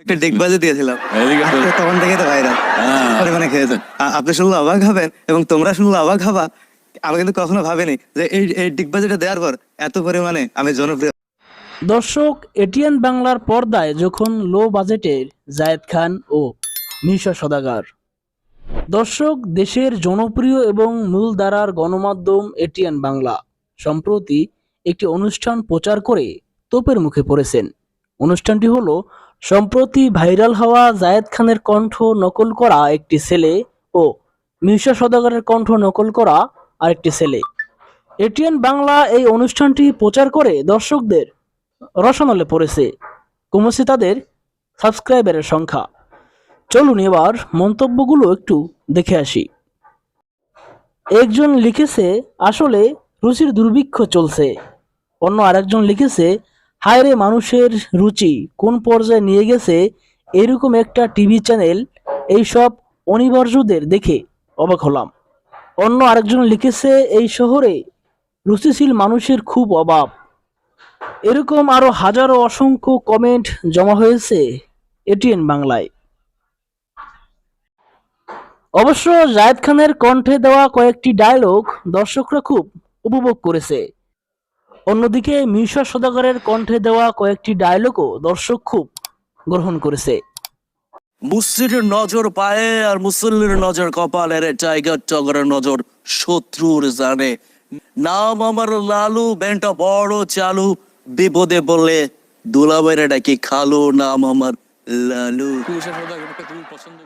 একটা ডিগবাজি দিয়েছিলাম। এদিকে তো- তো তখন থেকে তো ভাইরাল। হ্যাঁ। পরিমাণে খেয়েছে। আপনি শুনলে অবাক হবেন এবং তোমরা শুনলে অবাক হবা। আমি কিন্তু কখনো ভাবিনি যে এই এই ডিগবাজিটা দেওয়ার পর এত পরিমাণে আমি জনপ্রিয়। দর্শক এটিএন বাংলার পর্দায় যখন লো বাজেটের জায়েদ খান ও মিশা সদাগার। দর্শক দেশের জনপ্রিয় এবং মূলধারার গণমাধ্যম এটিএন বাংলা। সম্প্রতি একটি অনুষ্ঠান প্রচার করে তোপের মুখে পড়েছেন। অনুষ্ঠানটি হলো, সম্প্রতি ভাইরাল হওয়া জায়েদ খানের কণ্ঠ নকল করা একটি ছেলে ও মিশা সদাগরের কণ্ঠ নকল করা আরেকটি ছেলে। এটিএন বাংলা এই অনুষ্ঠানটি প্রচার করে দর্শকদের রসনলে পড়েছে। কমেছে তাদের সাবস্ক্রাইবারের সংখ্যা। চলুন এবার মন্তব্যগুলো একটু দেখে আসি। একজন লিখেছে, আসলে রুচির দুর্ভিক্ষ চলছে। অন্য আরেকজন লিখেছে হায় রে মানুষের রুচি, কোন পর্যায়ে নিয়ে গেছে এরকম একটা টিভি চ্যানেল? এইসব অনিবার্যদের দেখে অবাক হলাম। অন্য আরেকজন লিখেছে, এই শহরে রুচিশীল মানুষের খুব অভাব। এরকম আরও হাজারো অসংখ্য কমেন্ট জমা হয়েছে এটিএন বাংলায়। অবশ্য জায়েদ খানের কণ্ঠে দেওয়া কয়েকটি ডায়লগ দর্শকরা খুব উপভোগ করেছে। অন্যদিকে মিশা সদাগরের কণ্ঠে দেওয়া কয়েকটি ডায়লগও দর্শক খুব গ্রহণ করেছে। মুসলিমের নজর পায়ে আর মুসল্লির নজর কপালে রে টাইগার টগরের নজর শত্রুর জানে। নাম আমার লালু ব্যান্ডটা বড় চালু বিপদে বললে দুলাবাইরে ডাকি খালু নাম আমার লালু। পছন্দ